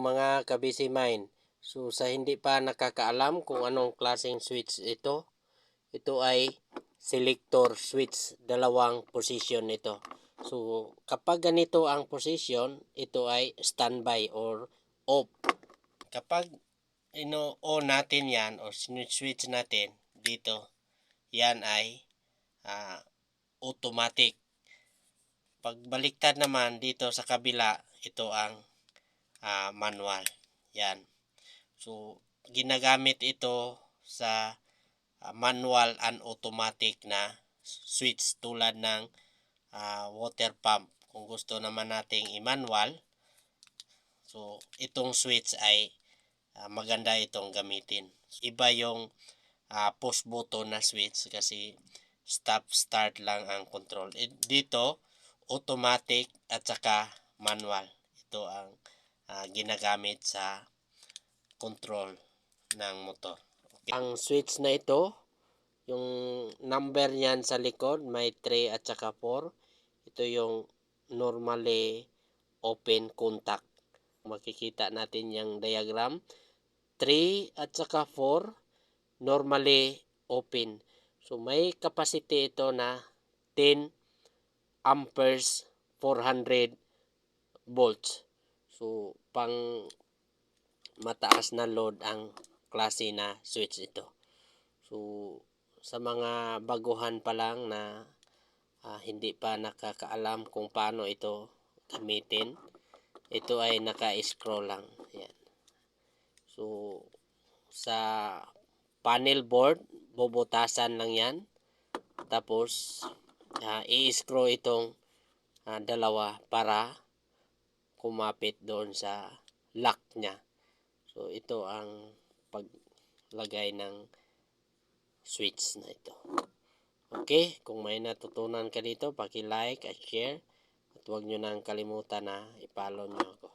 mga kabisi mine. So sa hindi pa nakakaalam kung anong klaseng switch ito, ito ay selector switch, dalawang position ito. So kapag ganito ang position, ito ay standby or off. Kapag ino-on natin yan or switch natin dito, yan ay ah, automatic. Pagbaliktad naman dito sa kabila, ito ang ah, manual. Yan. So, ginagamit ito sa ah, manual and automatic na switch tulad ng ah, water pump. Kung gusto naman nating i-manual, so itong switch ay ah, maganda itong gamitin. Iba yung ah, push button na switch kasi stop start lang ang control. Eh, Dito automatic at saka manual. Ito ang ah, ginagamit sa control ng motor. Okay. Ang switch na ito, yung number niyan sa likod, may 3 at saka 4. Ito yung normally open contact. Makikita natin yung diagram. 3 at saka 4, normally open. So may capacity ito na 10 amperes 400 volts. So pang mataas na load ang klase na switch ito. So sa mga baguhan pa lang na ah, hindi pa nakakaalam kung paano ito gamitin, ito ay naka-scroll lang. Yan. So sa panel board, bubutasan lang yan. Tapos ah, i-screw itong ah, dalawa para kumapit doon sa lock niya. So ito ang paglagay ng switch na ito. Okay, kung may natutunan ka dito, paki-like at share. At huwag nyo nang kalimutan na i-follow nyo ako.